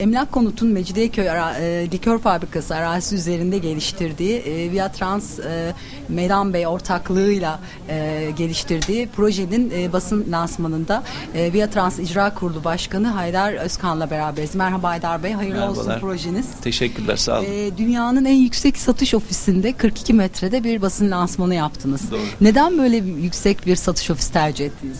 Emlak Konut'un Mecidiyeköy e, likör fabrikası arazisi üzerinde geliştirdiği e, Via Trans e, Meydan Bey ortaklığıyla e, geliştirdiği projenin e, basın lansmanında e, Via Trans İcra Kurulu Başkanı Haydar Özkan'la beraberiz. Merhaba Haydar Bey, hayırlı olsun Merhabalar. projeniz. Teşekkürler sağ olun. E, dünyanın en yüksek satış ofisinde 42 metrede bir basın lansmanı yaptınız. Doğru. Neden böyle yüksek bir satış ofisi tercih ettiniz?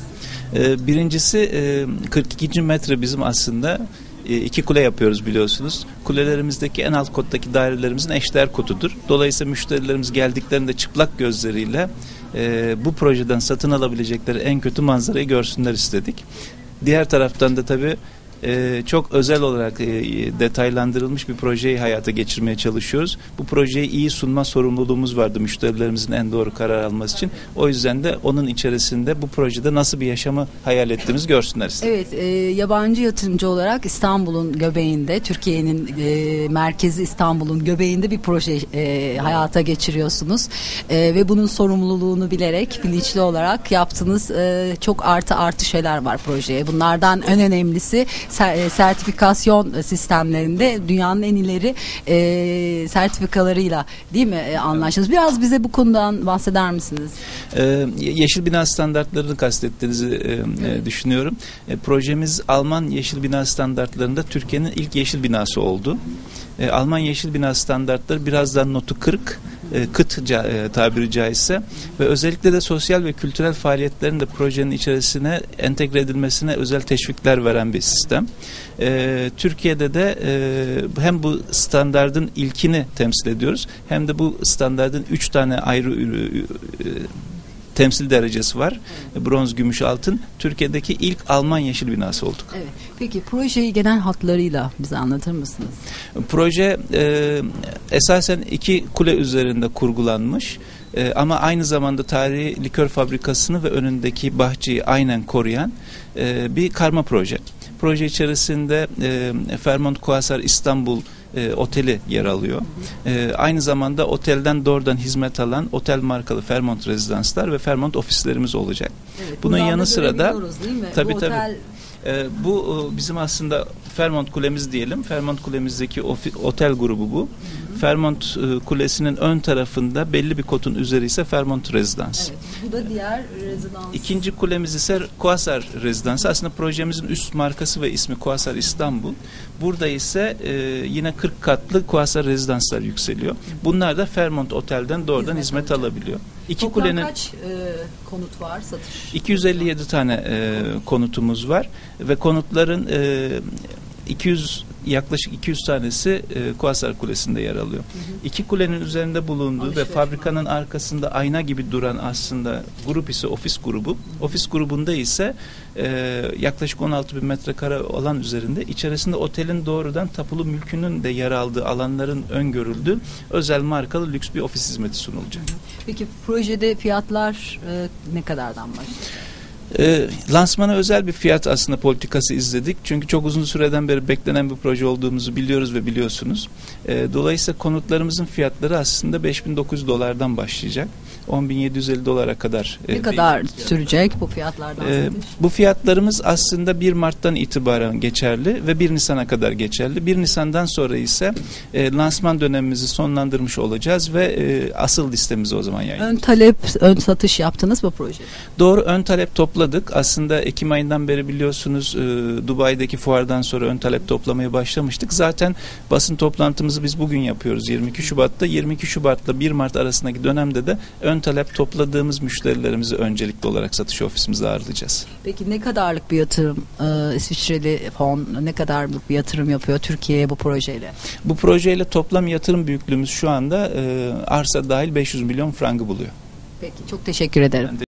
Ee, birincisi e, 42. metre bizim aslında e, iki kule yapıyoruz biliyorsunuz. Kulelerimizdeki en alt kottaki dairelerimizin eşdeğer kotudur. Dolayısıyla müşterilerimiz geldiklerinde çıplak gözleriyle e, bu projeden satın alabilecekleri en kötü manzarayı görsünler istedik. Diğer taraftan da tabii e, çok özel olarak e, detaylandırılmış bir projeyi hayata geçirmeye çalışıyoruz. Bu projeyi iyi sunma sorumluluğumuz vardı müşterilerimizin en doğru karar alması için. O yüzden de onun içerisinde bu projede nasıl bir yaşamı hayal ettiğimizi görsünler istedik. Evet, e, yabancı yatırımcı olarak İstanbul'un göbeğinde, Türkiye'nin e, merkezi İstanbul'un göbeğinde bir proje e, hayata geçiriyorsunuz. E, ve bunun sorumluluğunu bilerek, bilinçli olarak yaptığınız e, çok artı artı şeyler var projeye. Bunlardan en önemlisi sertifikasyon sistemlerinde dünyanın en ileri e, sertifikalarıyla değil mi e, anlaştınız? Biraz bize bu konudan bahseder misiniz? Ee, yeşil bina standartlarını kastettiğinizi e, e, düşünüyorum. E, projemiz Alman yeşil bina standartlarında Türkiye'nin ilk yeşil binası oldu. E, Alman yeşil bina standartları birazdan notu 40 e, kıt e, tabiri caizse ve özellikle de sosyal ve kültürel faaliyetlerin de projenin içerisine entegre edilmesine özel teşvikler veren bir sistem. E, Türkiye'de de e, hem bu standardın ilkini temsil ediyoruz hem de bu standardın üç tane ayrı temsil derecesi var. Bronz, gümüş, altın. Türkiye'deki ilk Alman yeşil binası olduk. Evet. Peki projeyi genel hatlarıyla bize anlatır mısınız? Proje e, esasen iki kule üzerinde kurgulanmış. E, ama aynı zamanda tarihi likör fabrikasını ve önündeki bahçeyi aynen koruyan e, bir karma proje. Proje içerisinde e, Fairmont Kuasar İstanbul e, oteli yer alıyor. E, aynı zamanda otelden doğrudan hizmet alan otel markalı Fairmont rezidanslar ve Fairmont ofislerimiz olacak. Evet, Bunun yanı sıra da-? Tabii, Bu tabii. otel E, bu e, bizim aslında Fairmont Kulemiz diyelim. Fairmont Kulemizdeki ofi- otel grubu bu. Fairmont e, Kulesi'nin ön tarafında belli bir kotun üzeri ise Fairmont Residence. Evet, bu da diğer rezidans. İkinci kulemiz ise Kuasar Rezidansı. Aslında projemizin üst markası ve ismi Kuasar İstanbul. Burada ise e, yine 40 katlı Kuasar Rezidanslar yükseliyor. Bunlar da Fairmont Otel'den doğrudan Hizmet hizmet, alabiliyor. İki Toplam kulenin kaç e, konut var satış? 257 tane e, konutumuz var ve konutların e, 200 yaklaşık 200 tanesi e, Kuasar Kulesi'nde yer alıyor. İki kulenin üzerinde bulunduğu ve Alışveriş fabrikanın arkasında ayna gibi duran aslında grup ise ofis grubu. Ofis grubunda ise e, yaklaşık 16 bin metrekare alan üzerinde içerisinde otelin doğrudan tapulu mülkünün de yer aldığı alanların öngörüldüğü özel markalı lüks bir ofis hizmeti sunulacak. Peki projede fiyatlar e, ne kadardan başlıyor? E, lansmana özel bir fiyat aslında politikası izledik. Çünkü çok uzun süreden beri beklenen bir proje olduğumuzu biliyoruz ve biliyorsunuz. E, dolayısıyla konutlarımızın fiyatları aslında 5900 dolardan başlayacak. 10.750 dolara kadar. e, Ne bir kadar fiyat. sürecek bu fiyatlardan satış? bu fiyatlarımız aslında 1 Mart'tan itibaren geçerli ve 1 Nisan'a kadar geçerli. 1 Nisan'dan sonra ise e, lansman dönemimizi sonlandırmış olacağız ve e, asıl listemizi o zaman yayınlayacağız. Ön talep, ön satış yaptınız mı projede? Doğru ön talep topladık. Aslında Ekim ayından beri biliyorsunuz e, Dubai'deki fuardan sonra ön talep toplamaya başlamıştık. Zaten basın toplantımızı biz bugün yapıyoruz 22 Şubat'ta. 22 Şubat'la 1 Mart arasındaki dönemde de ön talep topladığımız müşterilerimizi öncelikli olarak satış ofisimizde ağırlayacağız. Peki ne kadarlık bir yatırım e, İsviçreli fon ne kadarlık bir yatırım yapıyor Türkiye'ye bu projeyle? Bu projeyle toplam yatırım büyüklüğümüz şu anda e, arsa dahil 500 milyon frangı buluyor. Peki çok teşekkür ederim.